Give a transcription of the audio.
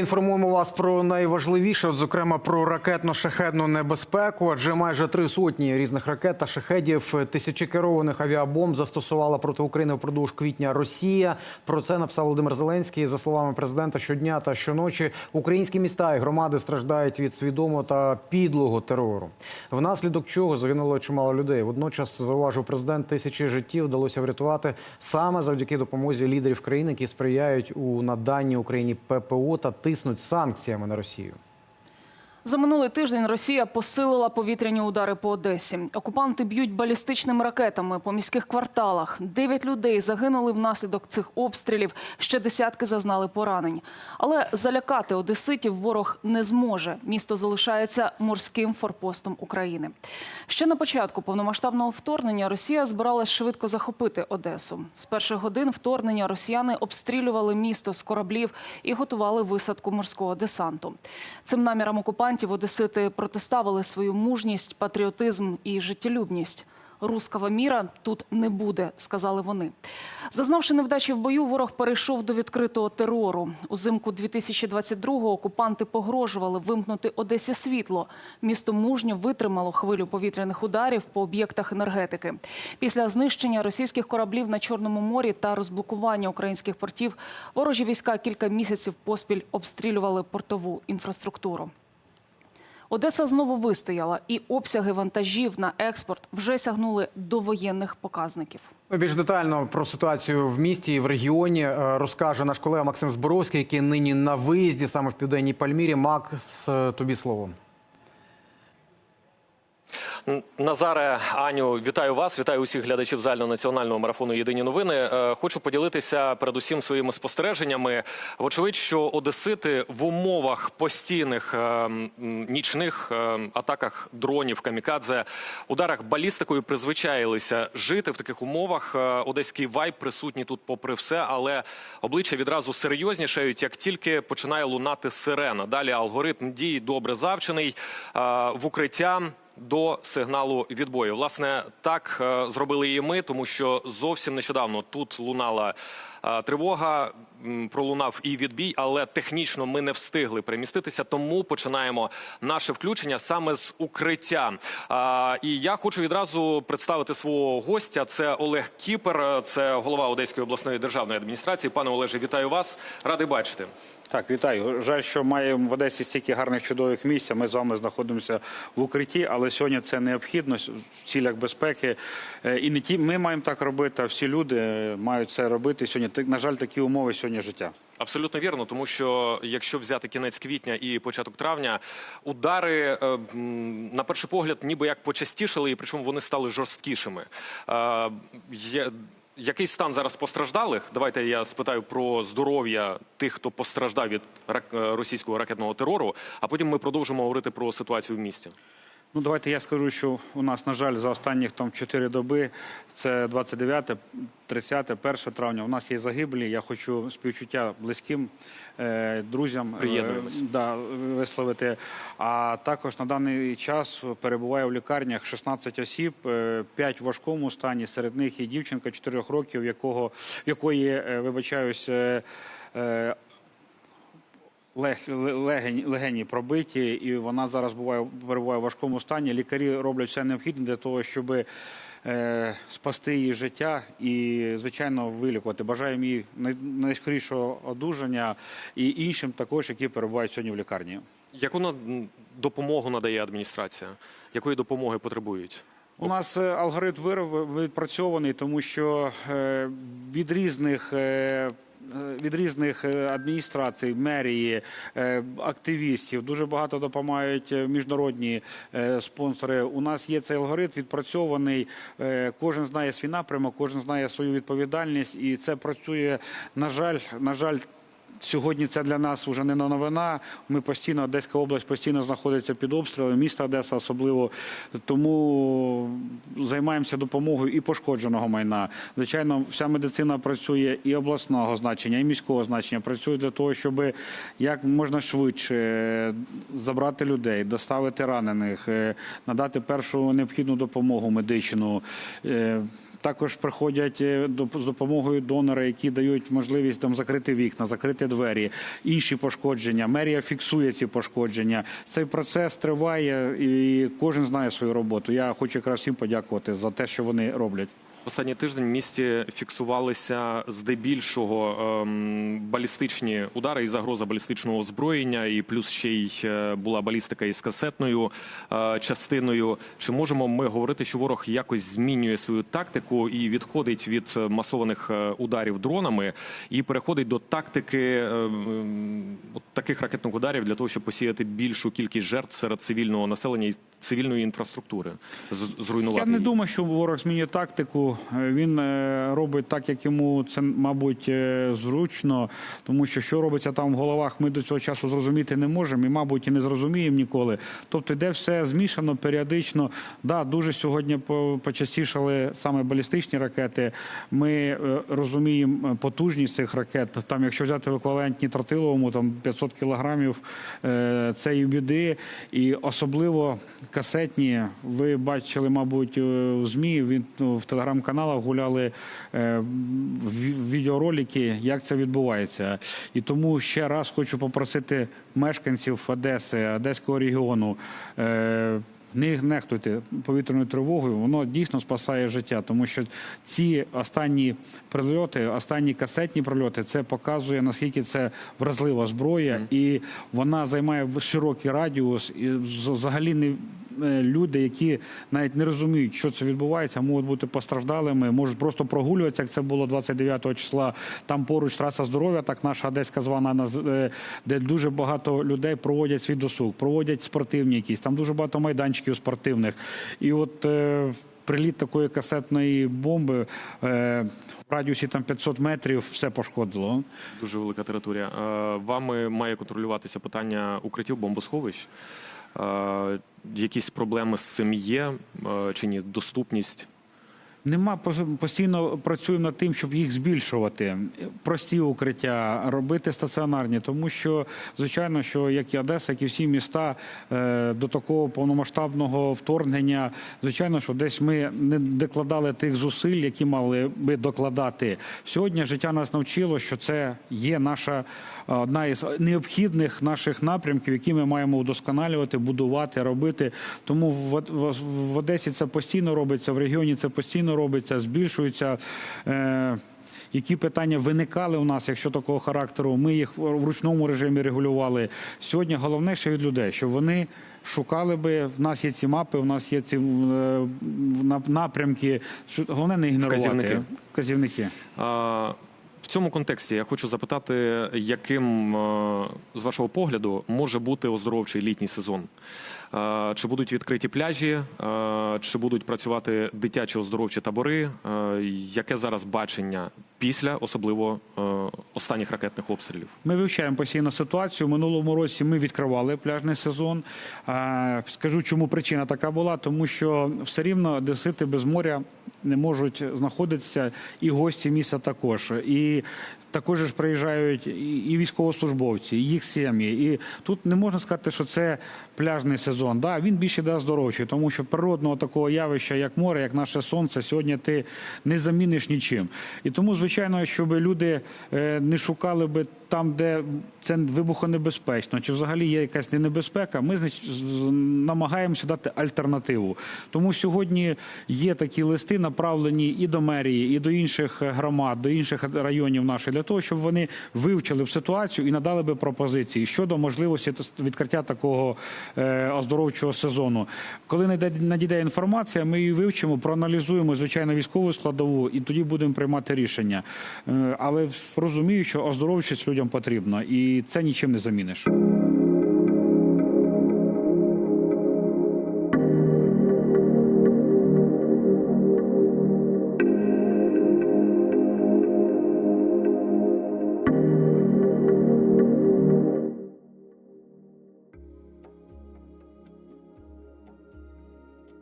Інформуємо вас про найважливіше, зокрема про ракетно-шахедну небезпеку. Адже майже три сотні різних ракет та шахедів, тисячі керованих авіабомб застосувала проти України впродовж квітня Росія. Про це написав Володимир Зеленський. За словами президента, щодня та щоночі українські міста і громади страждають від свідомого та підлого терору. Внаслідок чого загинуло чимало людей. Водночас зауважив президент, тисячі життів вдалося врятувати саме завдяки допомозі лідерів країн, які сприяють у наданні Україні ППО та тиснуть санкціями на Росію. За минулий тиждень Росія посилила повітряні удари по Одесі. Окупанти б'ють балістичними ракетами по міських кварталах. Дев'ять людей загинули внаслідок цих обстрілів. Ще десятки зазнали поранень. Але залякати одеситів ворог не зможе. Місто залишається морським форпостом України. Ще на початку повномасштабного вторгнення Росія збиралась швидко захопити Одесу. З перших годин вторгнення росіяни обстрілювали місто з кораблів і готували висадку морського десанту. Цим намірам окупантів одесити протиставили свою мужність, патріотизм і життєлюбність. Руского міра тут не буде, сказали вони. Зазнавши невдачі в бою, ворог перейшов до відкритого терору. Узимку 2022-го окупанти погрожували вимкнути Одесі світло. Місто мужньо витримало хвилю повітряних ударів по об'єктах енергетики. Після знищення російських кораблів на Чорному морі та розблокування українських портів ворожі війська кілька місяців поспіль обстрілювали портову інфраструктуру. Одеса знову вистояла, і обсяги вантажів на експорт вже сягнули до воєнних показників. Більш детально про ситуацію в місті і в регіоні е, розкаже наш колега Максим Зборовський, який нині на виїзді саме в південній Пальмірі. Макс, е, тобі слово. Назаре, Аню, вітаю вас, вітаю усіх глядачів загальнонаціонального марафону Єдині новини. Е, Хочу поділитися передусім своїми спостереженнями. Вочевидь, що одесити в умовах постійних е, нічних е, атаках дронів, камікадзе, ударах балістикою призвичаїлися жити в таких умовах. Одеський вайб присутній тут, попри все, але обличчя відразу серйознішають, як тільки починає лунати сирена. Далі алгоритм дій добре завчений в укриття до сигналу відбою. Власне, так е, зробили і ми, тому що зовсім нещодавно тут лунала е, тривога, пролунав і відбій, але технічно ми не встигли приміститися. Тому починаємо наше включення саме з укриття. І я хочу відразу представити свого гостя. Це Олег Кіпер, це голова Одеської обласної державної адміністрації. Пане Олеже, вітаю вас. Радий бачити. Так, вітаю. Жаль, що маємо в Одесі стільки гарних чудових місць. Ми з вами знаходимося в укритті, але сьогодні це необхідно в цілях безпеки. Е, І не ті ми маємо так робити, а всі люди мають це робити. Сьогодні на жаль, такі умови сьогодні життя. Абсолютно вірно, тому що якщо взяти кінець квітня і початок травня, удари е, на перший погляд, ніби як почастішали, і причому вони стали жорсткішими. Е, Який стан зараз постраждалих? Давайте я спитаю про здоров'я тих, хто постраждав від е, російського ракетного терору. А потім ми продовжимо говорити про ситуацію в місті. Ну, давайте я скажу, що у нас, на жаль, за останніх там 4 доби, це 29, 30, 1 травня, у нас є загиблі. Я хочу співчуття близьким е, друзям е, да, висловити. А також на даний час перебуває в лікарнях 16 осіб, 5 в важкому стані. Серед них є дівчинка 4 років, якого, якої, е, вибачаюсь, е, е, легені, легені пробиті, і вона зараз буває перебуває в важкому стані. Лікарі роблять все необхідне для того, щоб е, спасти її життя і, звичайно, вилікувати. Бажаємо їй найскорішого одужання і іншим також, які перебувають сьогодні в лікарні. Яку на- допомогу надає адміністрація? Якої допомоги потребують? У нас е, алгоритм вироб- відпрацьований, тому що е, від різних. Е, Від різних е, адміністрацій, мерії, е, активістів дуже багато допомагають міжнародні спонсори. У нас є цей алгоритм відпрацьований. Кожен знає свій напрямок, кожен знає свою відповідальність, і це працює. На жаль, на жаль. Сьогодні це для нас вже не новина. Ми постійно, Одеська область постійно знаходиться під обстрілами, місто Одеса особливо. Тому займаємося допомогою і пошкодженого майна. Звичайно, вся медицина працює і обласного значення, і міського значення. Працює для того, щоб як можна швидше забрати людей, доставити ранених, е, надати першу необхідну допомогу медичну. Також приходять е, з допомогою донора, які дають можливість там закрити вікна, закрити двері, інші пошкодження. Мерія фіксує ці пошкодження. Цей процес триває, і кожен знає свою роботу. Я хочу якраз всім подякувати за те, що вони роблять. Останній тиждень в місті фіксувалися здебільшого ем, балістичні удари і загроза балістичного озброєння, і плюс ще й е, була балістика із касетною е, частиною. Чи можемо ми говорити, що ворог якось змінює свою тактику і відходить від е, масованих е, ударів дронами і переходить до тактики е, м, от таких ракетних ударів для того, щоб посіяти більшу кількість жертв серед цивільного населення і цивільної інфраструктури, зруйнувати Я не її? думаю, що ворог змінює тактику. Він е, робить так, як йому це, мабуть, е, зручно, тому що що робиться там в головах, ми до цього часу зрозуміти не можемо і, мабуть, і не зрозуміємо ніколи. Тобто, йде все змішано періодично. Да, дуже сьогодні почастішали саме балістичні ракети. Ми е, розуміємо потужність цих ракет. Там, якщо взяти в еквівалентні тротиловому, там 500 кілограмів це і біди, і особливо касетні. Ви бачили, мабуть, е, в ЗМІ, він ну, в телеграм-каналах гуляли е, відеоролики, як це відбувається. І тому ще раз хочу попросити мешканців Одеси, Одеського регіону. Не нехтуйте повітряною тривогою, воно дійсно спасає життя, тому що ці останні прильоти, останні касетні прильоти, це показує наскільки це вразлива зброя, і вона займає широкий радіус. І взагалі не люди, які навіть не розуміють, що це відбувається, можуть бути постраждалими, можуть просто прогулюватися, як це було 29 числа. Там поруч траса здоров'я, так наша одеська звана, е, де дуже багато людей проводять свій досуг, проводять спортивні якісь. Там дуже багато майданчиків спортивних. І от е, приліт такої касетної бомби е, в радіусі там 500 метрів все пошкодило. Дуже велика територія. Е, Вами має контролюватися питання укриттів бомбосховищ. Е, Якісь проблеми з цим є е, чи ні? Доступність? Нема постійно працюємо над тим, щоб їх збільшувати. Прості укриття, робити стаціонарні, тому що звичайно, що як і Одеса, як і всі міста е, до такого повномасштабного вторгнення, звичайно, що десь ми не докладали тих зусиль, які мали би докладати. Сьогодні життя нас навчило, що це є наша е, одна із необхідних наших напрямків, які ми маємо удосконалювати, будувати, робити. Тому в, Одесі це постійно робиться, в регіоні це постійно робиться, збільшується. Е, які питання виникали у нас, якщо такого характеру, ми їх в ручному режимі регулювали. Сьогодні головне ще від людей, щоб вони шукали би. В нас є ці мапи, в нас є ці е, напрямки. Головне не ігнорувати Вказівники. Вказівники. А, В цьому контексті я хочу запитати, яким, е, з вашого погляду, може бути оздоровчий літній сезон? Е, Чи будуть відкриті пляжі, Е, чи будуть працювати дитячі оздоровчі табори? Е, Яке зараз бачення після особливо останніх ракетних обстрілів? Ми вивчаємо постійно ситуацію. Минулому році ми відкривали пляжний сезон. Скажу, чому причина така була, тому що все рівно одесити без моря не можуть знаходитися, і гості міста також. І також ж приїжджають і військовослужбовці, і їх сім'ї. І тут не можна сказати, що це пляжний сезон. Да, він більше да, оздоровчий, тому що природного такого явища, як море, як наше сонце, сьогодні ти не заміниш нічим. І тому, звичайно, щоб люди е, не шукали би там, де це вибухонебезпечно, чи взагалі є якась небезпека, ми намагаємося дати альтернативу. Тому сьогодні є такі листи, направлені і до мерії, і до інших громад, до інших районів наших, для того, щоб вони вивчили б ситуацію і надали би пропозиції щодо можливості відкриття такого е, оздоровчого сезону. Коли надійде- інформація, ми її вивчимо, проаналізуємо звичайно військову складову, і тоді будемо приймати рішення. Е, Але розумію, що оздоровчість людям потрібно, і це нічим не заміниш.